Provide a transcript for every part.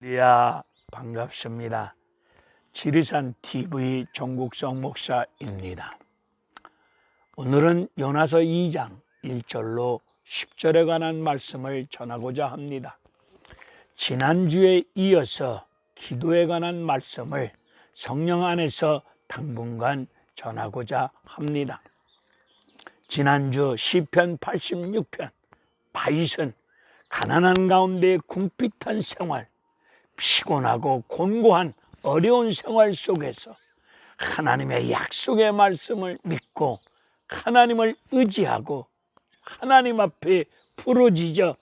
리아 반갑습니다. 지리산 TV 종국성 목사입니다. 오늘은 요나서 2장 1절로 10절에 관한 말씀을 전하고자 합니다. 지난주에 이어서 기도에 관한 말씀을 성령 안에서 당분간 전하고자 합니다. 지난주 시편 86편 다윗은 가난한 가운데 궁핍한 생활, 피곤하고 곤고한 어려운 생활 속에서 하나님의 약속의 말씀을 믿고 하나님을 의지하고 하나님 앞에 부르짖어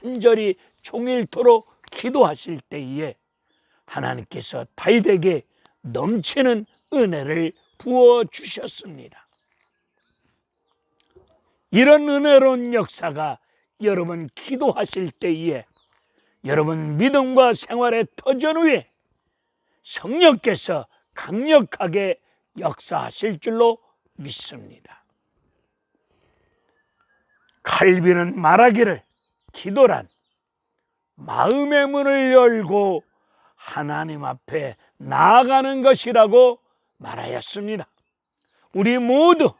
간절히 종일토록 기도하실 때에 하나님께서 다윗에게 넘치는 은혜를 부어 주셨습니다. 이런 은혜로운 역사가 여러분 기도하실 때에 여러분 믿음과 생활의 터전 위에 성령께서 강력하게 역사하실 줄로 믿습니다. 칼빈은 말하기를 기도란 마음의 문을 열고 하나님 앞에 나아가는 것이라고 말하였습니다. 우리 모두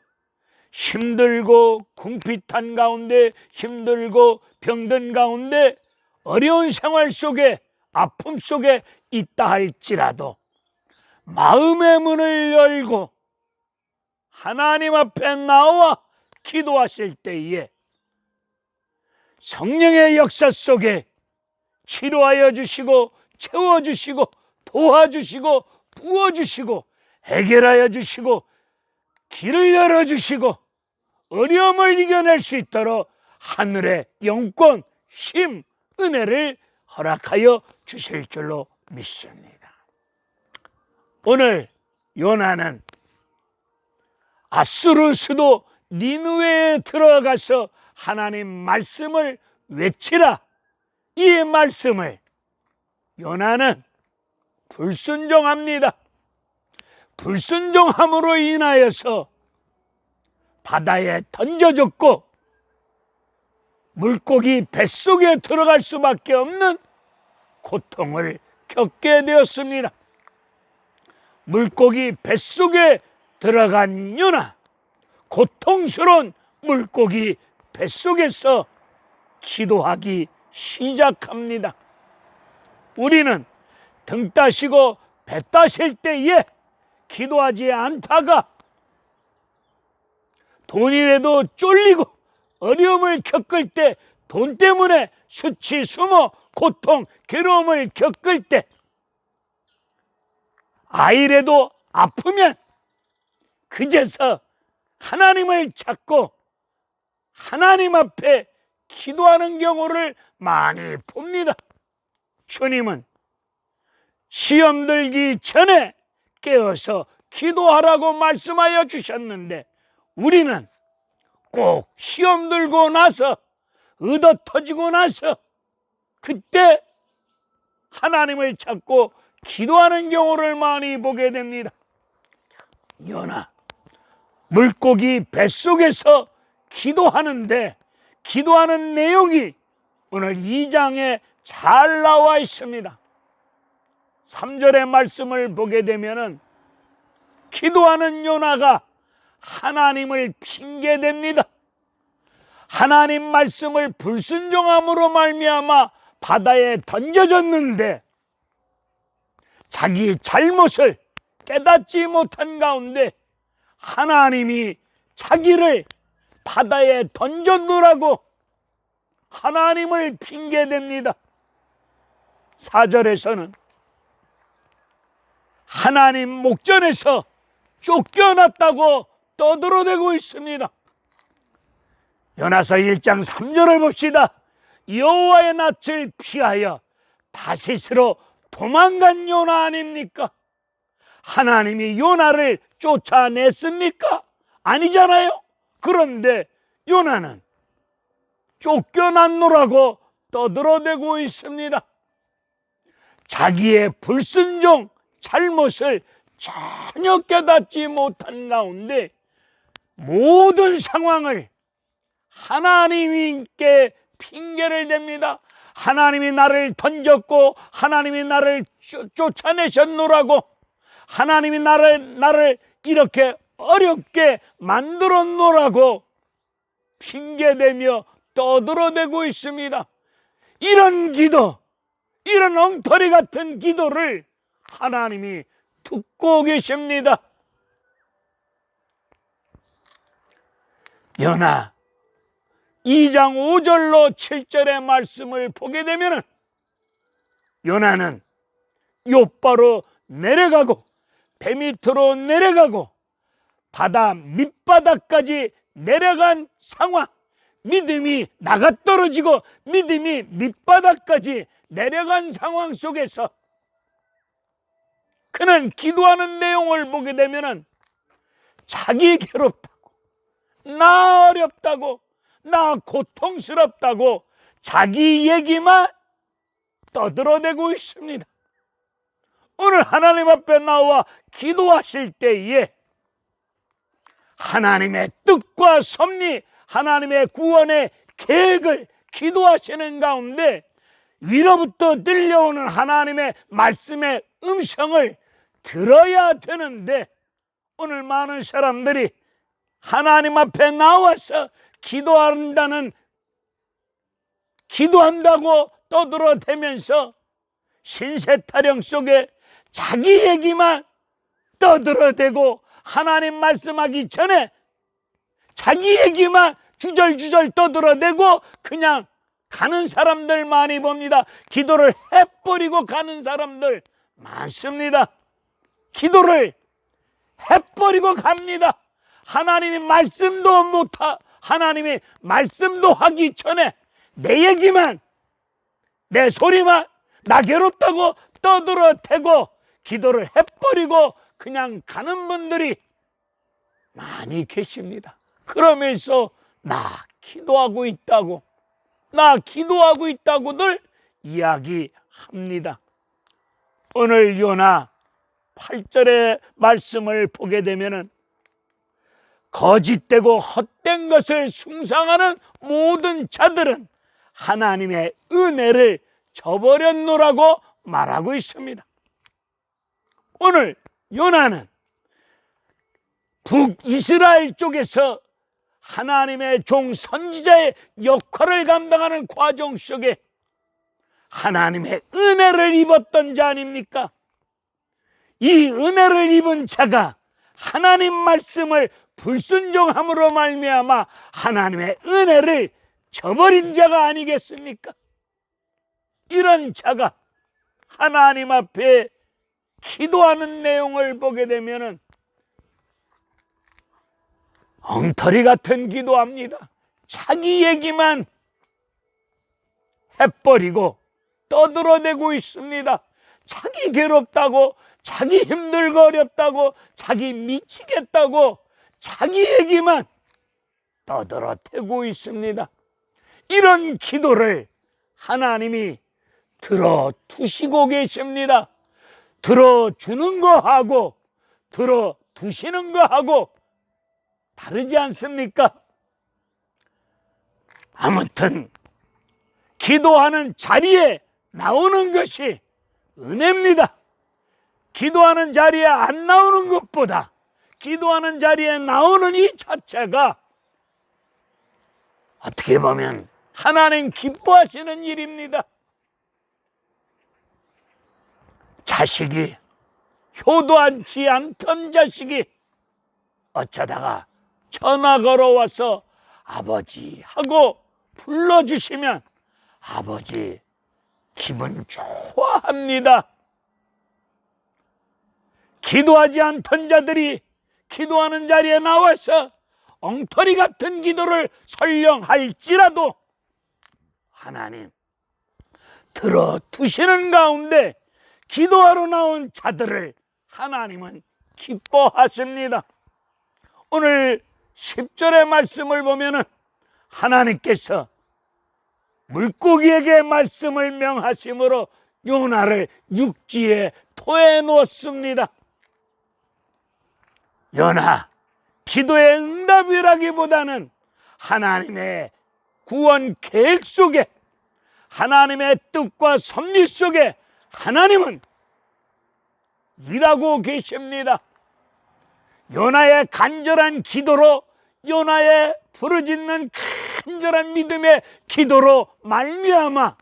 힘들고 궁핍한 가운데 힘들고 병든 가운데 어려운 생활 속에 아픔 속에 있다 할지라도 마음의 문을 열고 하나님 앞에 나와 기도하실 때에 성령의 역사 속에 치료하여 주시고 채워 주시고 도와주시고 부어 주시고 해결하여 주시고 길을 열어 주시고 어려움을 이겨낼 수 있도록 하늘의 영권, 힘, 은혜를 허락하여 주실 줄로 믿습니다. 오늘 요나는 아수르 수도 니누에 들어가서 하나님 말씀을 외치라. 이 말씀을 요나는 불순종합니다. 불순종함으로 인하여서 바다에 던져졌고 물고기 뱃속에 들어갈 수밖에 없는 고통을 겪게 되었습니다. 물고기 뱃속에 들어간 요나 고통스러운 물고기 뱃속에서 기도하기 시작합니다. 우리는 등 따시고 배 따실 때에 기도하지 않다가 돈이라도 쫄리고 어려움을 겪을 때 돈 때문에 수치, 수모, 고통, 괴로움을 겪을 때 아이라도 아프면 그제서 하나님을 찾고 하나님 앞에 기도하는 경우를 많이 봅니다. 주님은 시험 들기 전에 깨어서 기도하라고 말씀하여 주셨는데 우리는 꼭 시험 들고 나서 얻어 터지고 나서 그때 하나님을 찾고 기도하는 경우를 많이 보게 됩니다. 연아, 물고기 뱃속에서 기도하는데 기도하는 내용이 오늘 2장에 잘 나와 있습니다. 3절의 말씀을 보게 되면은 기도하는 요나가 하나님을 핑계댑니다. 하나님 말씀을 불순종함으로 말미암아 바다에 던져졌는데 자기 잘못을 깨닫지 못한 가운데 하나님이 자기를 바다에 던져놓으라고 하나님을 핑계댑니다. 사절에서는 하나님 목전에서 쫓겨났다고 떠들어대고 있습니다. 연하서 1장 3절을 봅시다. 여호와의 낯을 피하여 다시스로 도망간 요나 아닙니까? 하나님이 요나를 쫓아냈습니까? 아니잖아요. 그런데 요나는 쫓겨났노라고 떠들어대고 있습니다. 자기의 불순종, 잘못을 전혀 깨닫지 못한 가운데 모든 상황을 하나님께 핑계를 댑니다. 하나님이 나를 던졌고 하나님이 나를 쫓- 쫓아내셨노라고 하나님이 나를 나를 이렇게 어렵게 만들었노라고 핑계대며 떠들어대고 있습니다. 이런 기도, 이런 엉터리 같은 기도를 하나님이 듣고 계십니다. 연하. 2장 5절로 7절의 말씀을 보게 되면 요나는 요바로 내려가고 배 밑으로 내려가고 바다 밑바닥까지 내려간 상황. 믿음이 나가 떨어지고 믿음이 밑바닥까지 내려간 상황 속에서 그는 기도하는 내용을 보게 되면은 자기 괴롭다고 나 어렵다고 나 고통스럽다고 자기 얘기만 떠들어대고 있습니다. 오늘 하나님 앞에 나와 기도하실 때에 하나님의 뜻과 섭리, 하나님의 구원의 계획을 기도하시는 가운데 위로부터 들려오는 하나님의 말씀의 음성을 들어야 되는데 오늘 많은 사람들이 하나님 앞에 나와서 기도한다는 기도한다고 떠들어대면서 신세 타령 속에 자기 얘기만 떠들어대고 하나님 말씀하기 전에 자기 얘기만 주절주절 떠들어대고 그냥 가는 사람들 많이 봅니다. 기도를 해버리고 가는 사람들 많습니다. 기도를 해버리고 갑니다. 하나님이 말씀도 못하, 하나님이 말씀도 하기 전에 내 얘기만, 내 소리만, 나 괴롭다고 떠들어 대고 기도를 해버리고 그냥 가는 분들이 많이 계십니다. 그러면서 나 기도하고 있다고, 나 기도하고 있다고들 이야기합니다. 오늘 요나 8절의 말씀을 보게 되면은 거짓되고 헛된 것을 숭상하는 모든 자들은 하나님의 은혜를 저버렸노라고 말하고 있습니다. 오늘 요나는 북이스라엘 쪽에서 하나님의 종 선지자의 역할을 감당하는 과정 속에 하나님의 은혜를 입었던 자 아닙니까? 이 은혜를 입은 자가 하나님 말씀을 불순종함으로 말미암아 하나님의 은혜를 저버린 자가 아니겠습니까? 이런 자가 하나님 앞에 기도하는 내용을 보게 되면은 엉터리 같은 기도합니다. 자기 얘기만 해버리고 떠들어대고 있습니다. 자기 괴롭다고, 자기 힘들고 어렵다고, 자기 미치겠다고, 자기 얘기만 떠들어대고 있습니다. 이런 기도를 하나님이 들어두시고 계십니다. 들어주는 거하고 들어두시는 거하고 다르지 않습니까? 아무튼 기도하는 자리에 나오는 것이 은혜입니다. 기도하는 자리에 안 나오는 것보다 기도하는 자리에 나오는 이 자체가 어떻게 보면 하나님 기뻐하시는 일입니다. 자식이 효도하지 않던 자식이 어쩌다가 전화 걸어와서 아버지 하고 불러주시면 아버지 기분 좋아합니다. 기도하지 않던 자들이 기도하는 자리에 나와서 엉터리 같은 기도를 설령 할지라도 하나님 들어 두시는 가운데 기도하러 나온 자들을 하나님은 기뻐하십니다. 오늘 10절의 말씀을 보면은 하나님께서 물고기에게 말씀을 명하심으로 요나를 육지에 토해 놓습니다. 요나 기도의 응답이라기보다는 하나님의 구원 계획 속에 하나님의 뜻과 섭리 속에 하나님은 일하고 계십니다. 요나의 간절한 기도로 요나의 부르짖는 간절한 믿음의 기도로 말미암아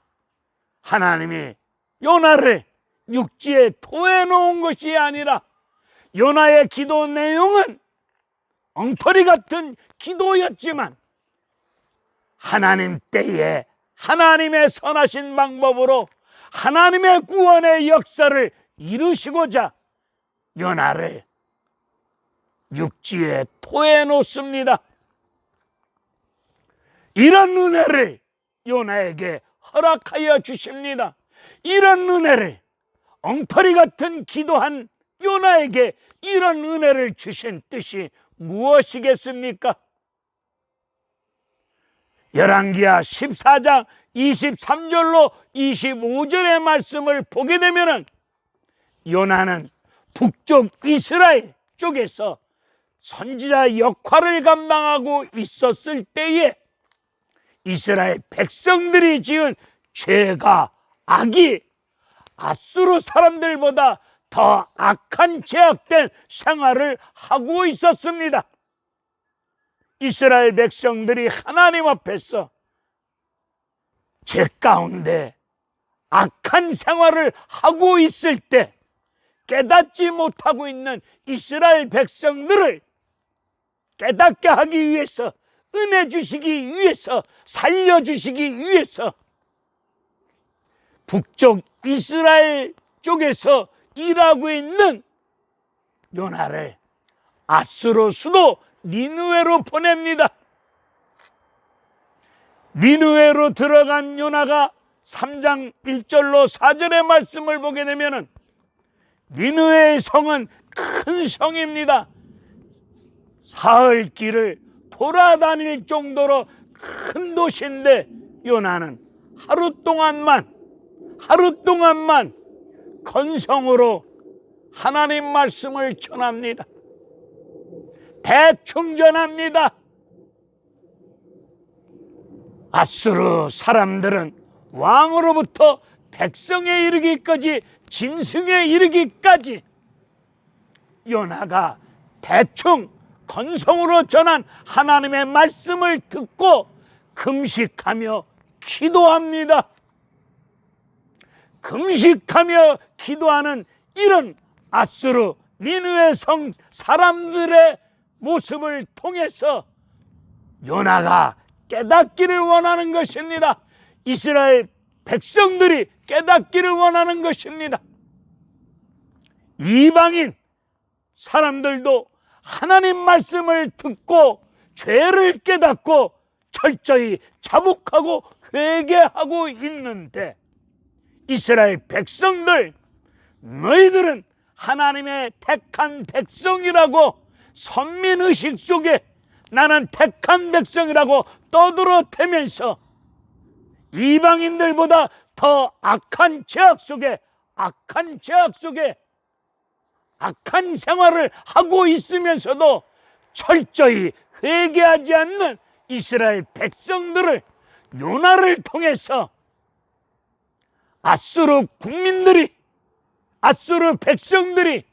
하나님이 요나를 육지에 토해 놓은 것이 아니라 요나의 기도 내용은 엉터리 같은 기도였지만 하나님 때에 하나님의 선하신 방법으로 하나님의 구원의 역사를 이루시고자 요나를 육지에 토해 놓습니다. 이런 은혜를 요나에게 허락하여 주십니다. 이런 은혜를 엉터리 같은 기도한 요나에게 이런 은혜를 주신 뜻이 무엇이겠습니까? 열왕기하 14장 23절로 25절의 말씀을 보게 되면은 요나는 북쪽 이스라엘 쪽에서 선지자 역할을 감당하고 있었을 때에 이스라엘 백성들이 지은 죄가 악이 아수르 사람들보다 더 악한 죄악된 생활을 하고 있었습니다. 이스라엘 백성들이 하나님 앞에서 죄 가운데 악한 생활을 하고 있을 때 깨닫지 못하고 있는 이스라엘 백성들을 깨닫게 하기 위해서 은혜 주시기 위해서 살려주시기 위해서 북쪽 이스라엘 쪽에서 일하고 있는 요나를 아스로 수도 니누에로 보냅니다. 니누에로 들어간 요나가 3장 1절로 4절의 말씀을 보게 되면은 니누의 성은 큰 성입니다. 사흘 길을 돌아다닐 정도로 큰 도시인데 요나는 하루 동안만 하루 동안만 건성으로 하나님 말씀을 전합니다. 대충 전합니다. 아수르 사람들은 왕으로부터 백성에 이르기까지 짐승에 이르기까지 요나가 대충 건성으로 전한 하나님의 말씀을 듣고 금식하며 기도합니다. 금식하며 기도하는 이런 아수르 니누의 성 사람들의 모습을 통해서 요나가 깨닫기를 원하는 것입니다. 이스라엘 백성들이 깨닫기를 원하는 것입니다. 이방인 사람들도 하나님 말씀을 듣고 죄를 깨닫고 철저히 자복하고 회개하고 있는데 이스라엘 백성들 너희들은 하나님의 택한 백성이라고 선민의식 속에 나는 택한 백성이라고 떠들어 대면서 이방인들보다 더 악한 죄악 속에 악한 죄악 속에 악한 생활을 하고 있으면서도 철저히 회개하지 않는 이스라엘 백성들을 요나를 통해서 아수르 국민들이 아수르 백성들이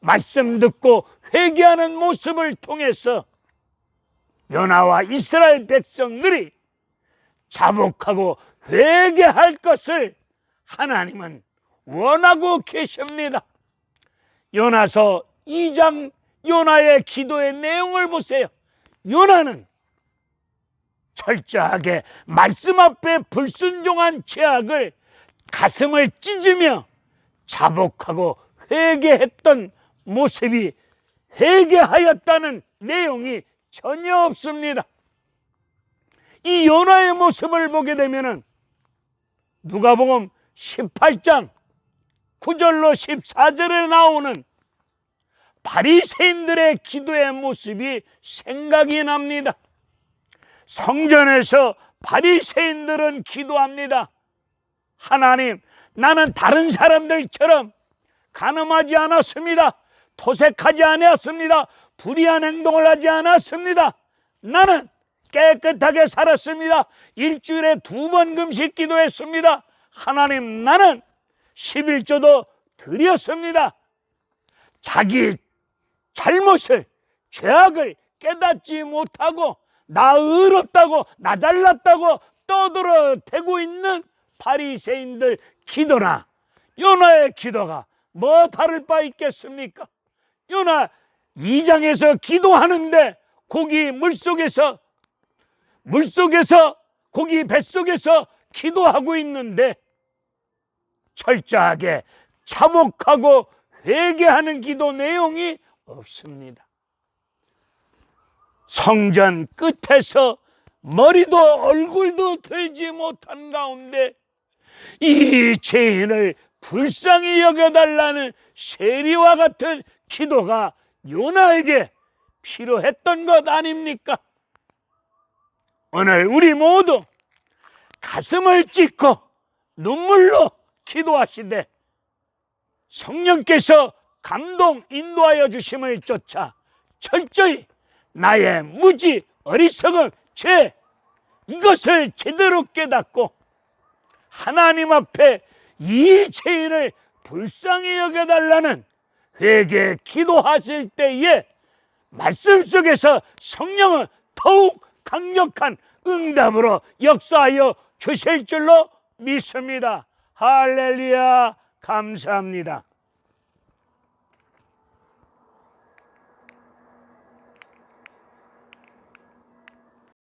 말씀 듣고 회개하는 모습을 통해서 요나와 이스라엘 백성들이 자복하고 회개할 것을 하나님은 원하고 계십니다. 요나서 2장 요나의 기도의 내용을 보세요. 요나는 철저하게 말씀 앞에 불순종한 죄악을 가슴을 찢으며 자복하고 회개했던 모습이 회개하였다는 내용이 전혀 없습니다. 이 요나의 모습을 보게 되면은 누가복음 18장 9절로 14절에 나오는 바리새인들의 기도의 모습이 생각이 납니다. 성전에서 바리새인들은 기도합니다. 하나님, 나는 다른 사람들처럼 가늠하지 않았습니다. 토색하지 않았습니다. 불의한 행동을 하지 않았습니다. 나는 깨끗하게 살았습니다. 일주일에 두 번 금식 기도했습니다. 하나님 나는 11조도 드렸습니다. 자기 잘못을 죄악을 깨닫지 못하고 나 의롭다고 나 잘났다고 떠들어 대고 있는 바리새인들 기도나 요나의 기도가 뭐 다를 바 있겠습니까? 요나 2장에서 기도하는데 고기 물속에서 물속에서 고기 뱃속에서 기도하고 있는데 철저하게 자복하고 회개하는 기도 내용이 없습니다. 성전 끝에서 머리도 얼굴도 들지 못한 가운데 이 죄인을 불쌍히 여겨달라는 세리와 같은 기도가 요나에게 필요했던 것 아닙니까? 오늘 우리 모두 가슴을 찢고 눈물로 기도하시되 성령께서 감동 인도하여 주심을 쫓아 철저히 나의 무지 어리석은 죄 이것을 제대로 깨닫고 하나님 앞에 이 죄인을 불쌍히 여겨달라는 회개 기도하실 때에 말씀 속에서 성령은 더욱 강력한 응답으로 역사하여 주실 줄로 믿습니다. 할렐루야 감사합니다.